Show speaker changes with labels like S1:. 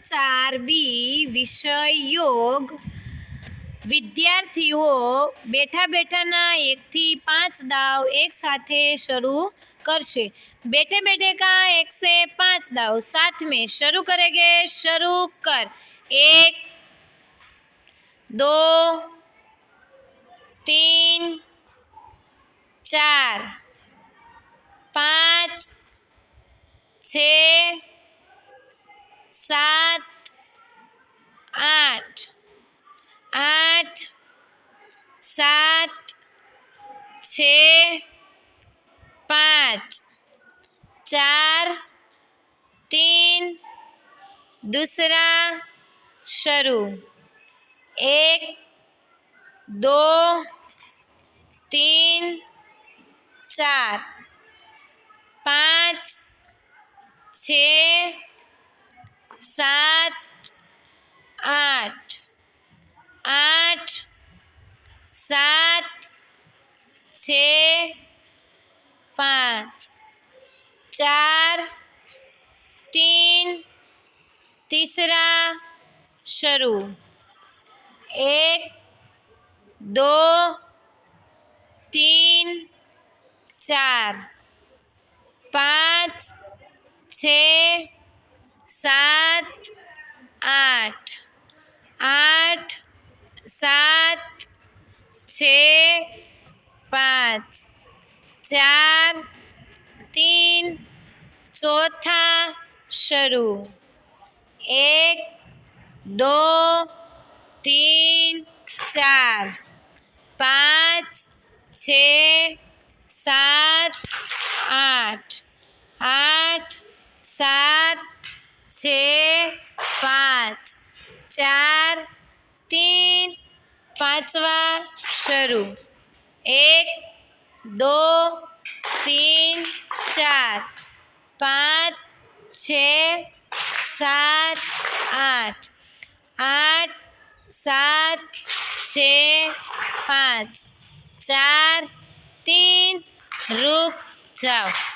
S1: ચાર બી વિષય યોગ વિદ્યાર્થીઓ બેઠા બેઠાના એકથી પાંચ દાવ એક સાથે શરૂ કરશે બેઠે બેઠે કા એક સે પાંચ दाव साथ में शुरू करेंगे शुरू कर एक दो तीन चार पाँच छ सात, आठ। आठ, सात, छ, पाँच। चार, तीन। दूसरा, शुरू। एक, दो, तीन, चार। पाँच, छ सात, आठ। आठ, सात, छ, पाँच। चार, तीन। तीसरा, शुरू। एक, दो, तीन, चार। पाँच, छ सात, आठ। आठ, सात, छ, पाँच। चार, तीन, चौथा, शुरू। एक, दो, तीन, चार। पाँच, छ, सात, आठ। आठ, सात छ, पाँच, चार, तीन, पाँचवा शुरू एक, दो, तीन, चार, पाँच, छ, सात, आठ आठ, सात, छ, पाँच, चार, तीन, रुक जाओ।